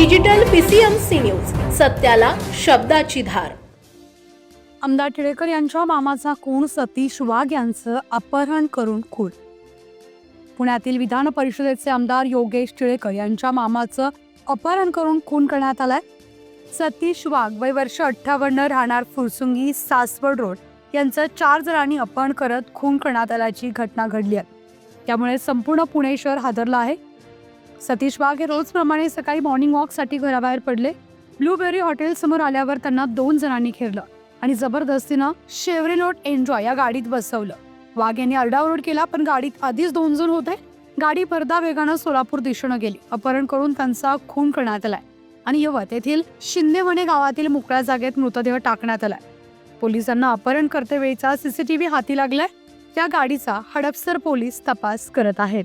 Digital PCMC news सत्याला शब्दाची धार. आमदार टिळेकर यांच्या मामाचा कोण सतीश वाघ यांचं अपहरण करून खून. पुण्यातील विधान परिषदेचे आमदार योगेश टिळेकर यांच्या मामाचं अपहरण करून खून करण्यात आलाय. सतीश वाघ वय वर्ष अठ्ठावन्न राहणार फुरसुंगी सासवड रोड यांचं चार जणांनी अपहरण करत खून करण्यात आल्याची घटना घडली आहे. त्यामुळे संपूर्ण पुणे शहर हादरलं आहे. सतीश वाघ हे रोजप्रमाणे सकाळी मॉर्निंग वॉकसाठी घराबाहेर पडले. ब्लूबेरी हॉटेलसमोर आल्यावर त्यांना दोन जणांनी खेरलं आणि जबरदस्तीनं शेवरेलोट एन्जॉय या गाडीत बसवलं. वाघ यांनी अरडाओरड केला पण गाडीत आधीच दोन जण होते. गाडी भरदा वेगानं सोलापूर दिशेनं गेली. अपहरण करून त्यांचा खून करण्यात आलाय. आणि यवत येथील शिंदेवणे गावातील मोकळ्या जागेत मृतदेह टाकण्यात आलाय. पोलिसांना अपहरण करतेवेळीचा सीसीटीव्ही हाती लागलाय. त्या गाडीचा हडपसर पोलीस तपास करत आहेत.